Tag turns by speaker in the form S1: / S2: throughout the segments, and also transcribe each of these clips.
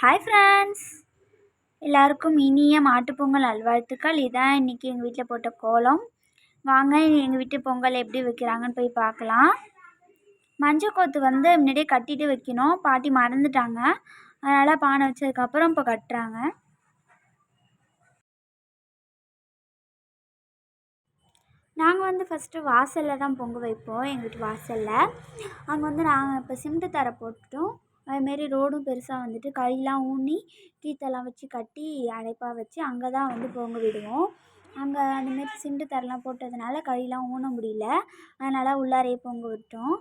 S1: Hi friends எல்லாருக்கும் இனிய மாட்டுப்பொங்கல் நல்வாழ்த்துக்கள். இதான் இன்றைக்கி எங்கள் வீட்டில் போட்ட கோலம். வாங்க எங்கள் வீட்டு பொங்கல் எப்படி வைக்கிறாங்கன்னு போய் பார்க்கலாம். மஞ்சள் கோத்து வந்து முன்னாடியே கட்டிட்டு வைக்கணும். பாட்டி மறந்துட்டாங்க. அதனால் பானை வச்சதுக்கப்புறம் இப்போ கட்டுறாங்க. நாங்கள் வந்து ஃபஸ்ட்டு வாசலில் தான் பொங்க வைப்போம். எங்கள் வீட்டு வாசலில். அங்கே வந்து நாங்கள் இப்போ சிமெண்ட் தரை போட்டுட்டோம். அதுமாரி ரோடும் பெருசாக வந்துட்டு கழிலாம் ஊனி கீற்றெல்லாம் வச்சு கட்டி அடைப்பாக வச்சு அங்கே தான் வந்து பொங்க விடுவோம். அங்கே அந்தமாரி சிமெண்ட்டு தரைலாம் போட்டதுனால கழிலாம் ஊன முடியல. அதனால் உள்ளாரையே பொங்க விட்டோம்.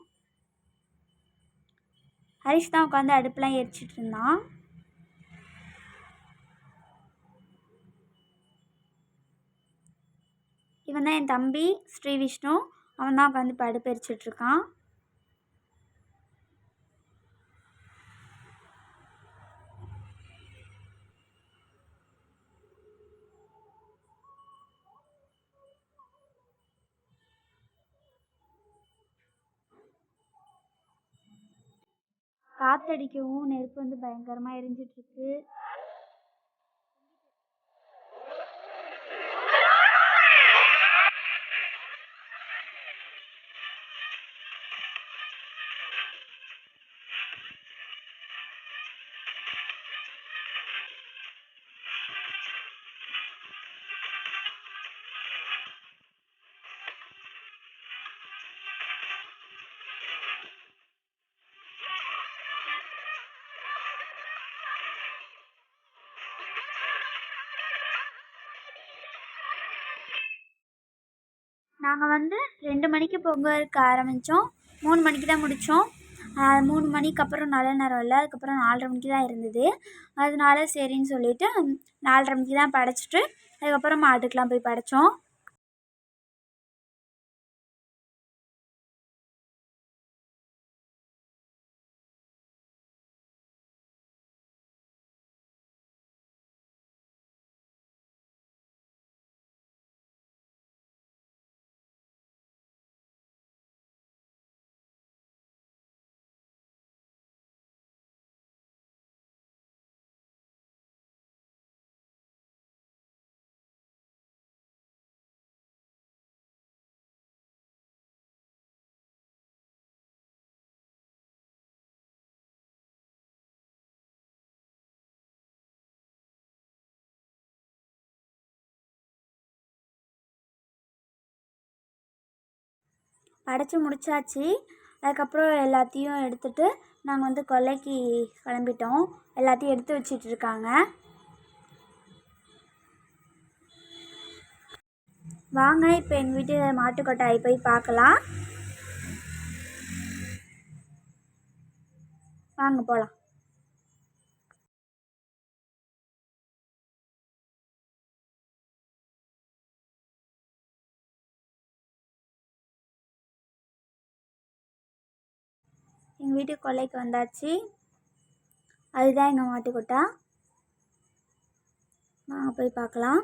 S1: ஹரிஷ் தான் உட்காந்து அடுப்பெலாம் எரிச்சிட்டு இருந்தான் இவன் தான் என் தம்பி ஸ்ரீ விஷ்ணு அவன் தான் உட்காந்து இப்போ அடுப்பு எரிச்சிட்ருக்கான். காற்றடிக்கவும் நெருப்பு வந்து பயங்கரமாக எரிஞ்சிட்டுருக்கு நாங்கள் வந்து ரெண்டு மணிக்கு பொங்கலுக்கு ஆரம்பித்தோம் மூணு மணிக்கு தான் முடித்தோம் மூணு மணிக்கு அப்புறம் நல்ல நேரம் இல்லை. அதுக்கப்புறம் நாலரை மணிக்கு தான் இருந்தது. அதனால சரின்னு சொல்லிவிட்டு நாலரை மணிக்கு தான் படைச்சிட்டு அதுக்கப்புறம் மாட்டுக்கெலாம் போய் படைத்தோம் படைச்சி முடிச்சாச்சு. அதுக்கப்புறம் எல்லாத்தையும் எடுத்துகிட்டு நாங்கள் வந்து கொல்லைக்கு கிளம்பிட்டோம். எல்லாத்தையும் எடுத்து வச்சிட்டு இருக்காங்க. வாங்க இப்போ எங்கள் வீட்டு மாட்டுக்கொட்டாய் போய் பார்க்கலாம். வாங்க போகலாம் எங்கள் வீட்டு கொல்லைக்கு வந்தாச்சு. அதுதான் எங்கள் மாட்டுக்கொட்டா. வாங்க போய் பார்க்கலாம்.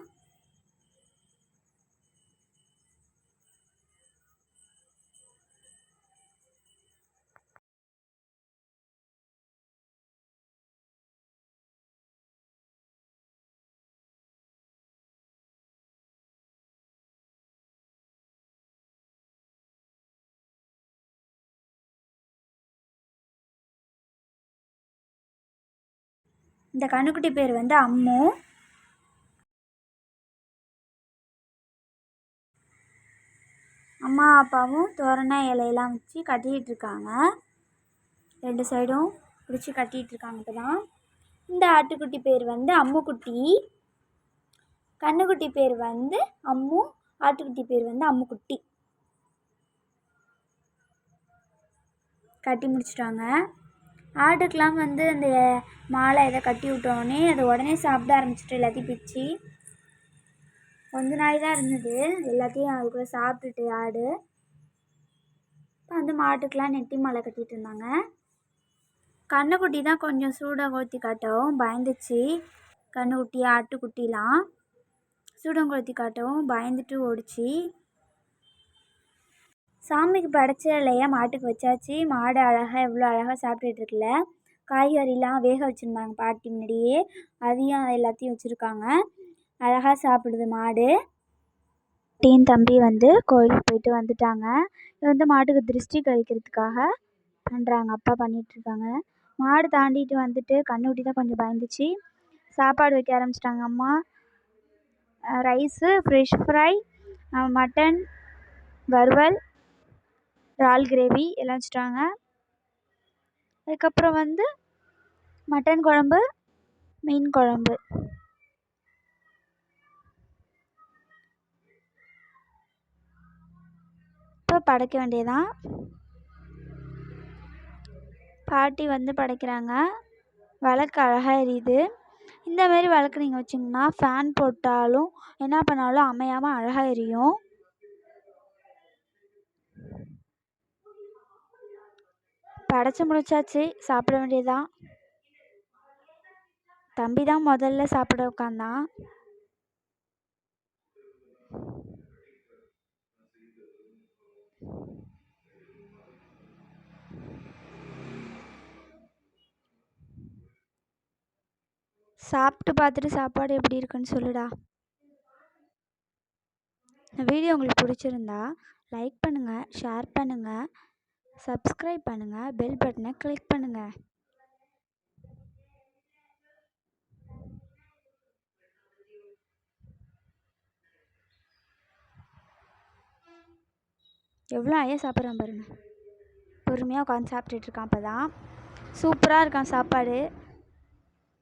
S1: இந்த கண்ணுக்குட்டி பேர் வந்து அம்மு. அம்மா அப்பாவும் தோரண இலையெல்லாம் வச்சு கட்டிகிட்டு இருக்காங்க ரெண்டு சைடும் பிடிச்சி கட்டிகிட்டு இருக்காங்க இப்போ தான் இந்த ஆட்டுக்குட்டி பேர் வந்து அம்முக்குட்டி. கண்ணுக்குட்டி பேர் வந்து அம்மு ஆட்டுக்குட்டி பேர் வந்து அம்முக்குட்டி. கட்டி முடிச்சிட்டாங்க. ஆட்டுக்கெலாம் வந்து அந்த மாலை இதை கட்டி விட்டோடனே அது உடனே சாப்பிட ஆரம்பிச்சிட்டு எல்லாத்தையும் பிச்சு. கொஞ்ச நாள் தான் இருந்தது. எல்லாத்தையும் அதுக்குள்ளே சாப்பிட்டுட்டு ஆடு. இப்போ வந்து மாட்டுக்கெலாம் நெட்டி மாலை கட்டிகிட்டு இருந்தாங்க. கண்ணுக்குட்டி தான் கொஞ்சம் சூடாக காட்டவும் பயந்துச்சு. கண்ணுக்குட்டி ஆட்டுக்குட்டிலாம் சூடங்கொளுத்தி காட்டவும் பயந்துட்டு ஓடிச்சு. சாமிக்கு படைச்ச இல்லையா மாட்டுக்கு வச்சாச்சு. மாடு அழகாக எவ்வளோ அழகாக சாப்பிட்டுட்டு இருக்குல்ல? காய்கறிலாம் வேக வச்சுருந்தாங்க பாட்டி முன்னாடியே. அதையும் எல்லாத்தையும் வச்சுருக்காங்க. அழகாக சாப்பிடுது மாடு. டீன் தம்பி வந்து கோயிலுக்கு போயிட்டு வந்துட்டாங்க. இது வந்து மாட்டுக்கு திருஷ்டி கழிக்கிறதுக்காக பண்ணுறாங்க அப்பா பண்ணிகிட்ருக்காங்க மாடு தாண்டிட்டு வந்துட்டு கண்ணுக்குட்டி தான் கொஞ்சம் பயந்துச்சு. சாப்பாடு வைக்க ஆரம்பிச்சிட்டாங்க அம்மா. ரைஸு ஃப்ரெஷ் ஃப்ரை மட்டன் வறுவல் இறால் கிரேவி எல்லாம் வச்சுட்டாங்க. அதுக்கப்புறம் வந்து மட்டன் குழம்பு மீன் குழம்பு. இப்போ படைக்க வேண்டியதான் பாட்டி வந்து படைக்கிறாங்க. விளக்கு அழகாக எரியுது. இந்த மாதிரி விளக்கு நீங்கள் வச்சிங்கன்னா ஃபேன் போட்டாலும் என்ன பண்ணாலும் அமையாமல் அழகாக எரியும். படைச்சி முடிச்சாச்சு. சாப்பிட வேண்டியதுதான் தம்பி தான் முதல்ல சாப்பிட உட்காந்தான் சாப்பிட்டு பார்த்துட்டு சாப்பாடு எப்படி இருக்குன்னு சொல்லுடா. வீடியோ உங்களுக்கு பிடிச்சிருந்தா லைக் பண்ணுங்கள் ஷேர் பண்ணுங்கள் சப்ஸ்க்ரைப் பண்ணுங்கள் பெல் பட்டனை கிளிக் பண்ணுங்கள் எவ்வளோ ஐயா சாப்பிட்றான் பாருங்கள் பொறுமையாக உட்காந்து சாப்பிட்டுட்டு இருக்கான் இப்போ தான் சூப்பராக இருக்கான் சாப்பாடு.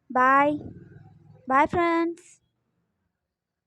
S1: பாய் பாய் ஃப்ரெண்ட்ஸ்